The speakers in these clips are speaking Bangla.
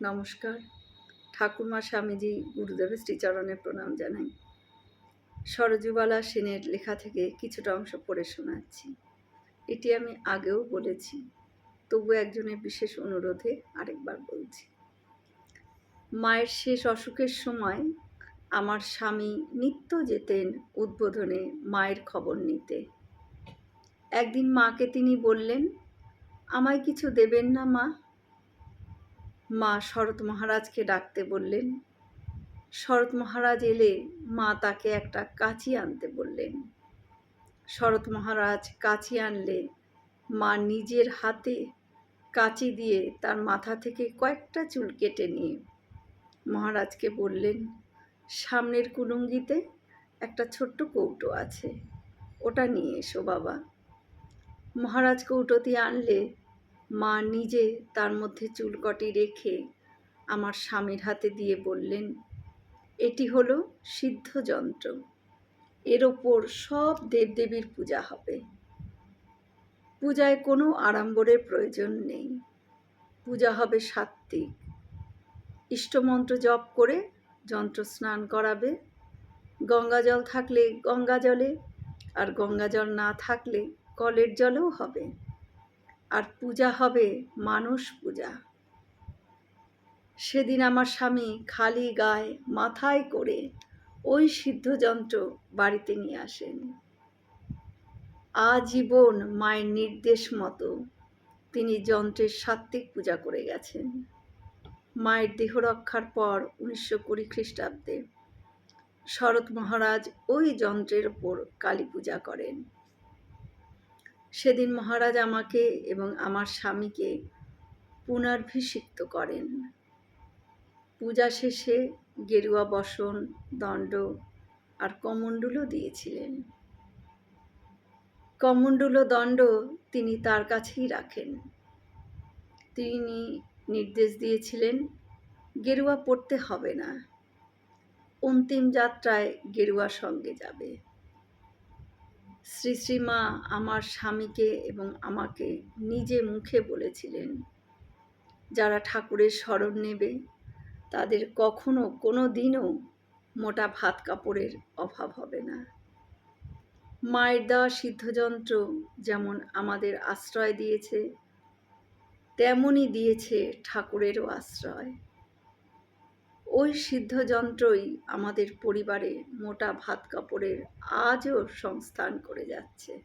নমস্কার। ঠাকুরমা স্বামীজি গুরুদেবের শ্রীচরণে প্রণাম জানাই। সরজুবালা সেনের লেখা থেকে কিছুটা অংশ পড়ে শোনাচ্ছি। এটি আমি আগেও বলেছি, তবু একজনের বিশেষ অনুরোধে আরেকবার বলছি। মায়ের শেষ অসুখের সময় আমার স্বামী নিত্য যেতেন উদ্বোধনে মায়ের খবর নিতে। একদিন মাকে তিনি বললেন, আমায় কিছু দেবেন না মা মা শরৎ মহারাজকে ডাকতে বললেন। শরৎ মহারাজ এলে মা তাকে একটা কাঁচি আনতে বললেন। শরৎ মহারাজ কাঁচি আনলে মা নিজের হাতে কাঁচি দিয়ে তার মাথা থেকে কয়েকটা চুল কেটে নিয়ে মহারাজকে বললেন, সামনের কুলুঙ্গিতে একটা ছোট্ট কৌটো আছে, ওটা নিয়ে এসো বাবা। মহারাজ কৌটোটি আনলে মা নিজে তার মধ্যে চুলকটি রেখে আমার স্বামীর হাতে দিয়ে বললেন, এটি হলো সিদ্ধ যন্ত্র। এর ওপর সব দেবদেবীর পূজা হবে। পূজায় কোনো আড়ম্বরের প্রয়োজন নেই। পূজা হবে সাত্ত্বিক। ইষ্টমন্ত্র জপ করে যন্ত্র স্নান করাবে। গঙ্গা জল থাকলে গঙ্গা জলে, আর গঙ্গা জল না থাকলে কলের জলেও হবে। আর পূজা হবে মানুষ পূজা। সেদিন আমার স্বামী খালি গায়ে মাথায় করে ওই সিদ্ধযন্ত্র বাড়িতে নিয়ে আসেন। আজীবন মায়ের নির্দেশ মতো তিনি যন্ত্রের সাত্ত্বিক পূজা করে গেছেন। মায়ের দেহ রক্ষার পর উনিশশো কুড়ি খ্রিস্টাব্দে শরৎ মহারাজ ওই যন্ত্রের ওপর কালী পূজা করেন। সেদিন মহারাজ আমাকে এবং আমার স্বামীকে পুনর্ভিষিক্ত করেন। পূজা শেষে গেরুয়া বসন, দণ্ড আর কমণ্ডুলও দিয়েছিলেন। কমণ্ডুল দণ্ড তিনি তার কাছেই রাখেন। তিনি নির্দেশ দিয়েছিলেন, গেরুয়া পড়তে হবে না। অন্তিম যাত্রায় গেরুয়া সঙ্গে যাবে। শ্রী শ্রীমা আমার স্বামীকে এবং আমাকে নিজে মুখে বলেছিলেন, যারা ঠাকুরের স্মরণ নেবে, তাদের কখনো কোনো দিনও মোটা ভাত কাপড়ের অভাব হবে না। মায়ের দেওয়া সিদ্ধযন্ত্র যেমন আমাদের আশ্রয় দিয়েছে, তেমনই দিয়েছে ঠাকুরেরও আশ্রয়। ওই সিদ্ধযন্ত্রই আমাদের পরিবারে মোটা ভাত কাপড়ের আজও সংস্থান করে যাচ্ছে।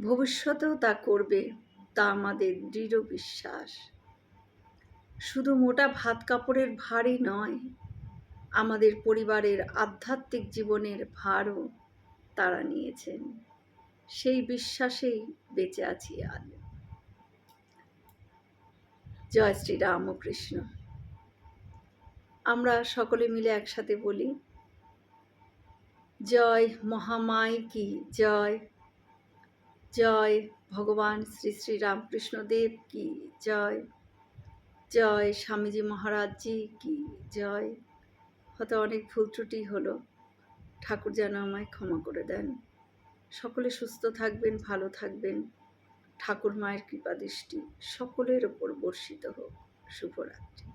ভবিষ্যতেও তা করবে, তা আমাদের দৃঢ় বিশ্বাস। শুধু মোটা ভাত কাপড়ের ভারই নয়, আমাদের পরিবারের আধ্যাত্মিক জীবনের ভারও তারা নিয়েছেন। সেই বিশ্বাসেই বেঁচে আছি আজ। জয় শ্রী রামকৃষ্ণ। আমরা সকলে মিলে একসাথে বলি, জয় মহামায় কি, জয় জয় ভগবান শ্রী শ্রী রামকৃষ্ণ দেব কি, জয় জয় স্বামীজি মহারাজজি কি, জয়। হয়তো অনেক ভুল ত্রুটি হলো, ঠাকুর যেন আমায় ক্ষমা করে দেন। সকলে সুস্থ থাকবেন, ভালো থাকবেন। ঠাকুর মায়ের কৃপা দৃষ্টি সকলের ওপর বর্ষিত হোক। শুভরাত্রি।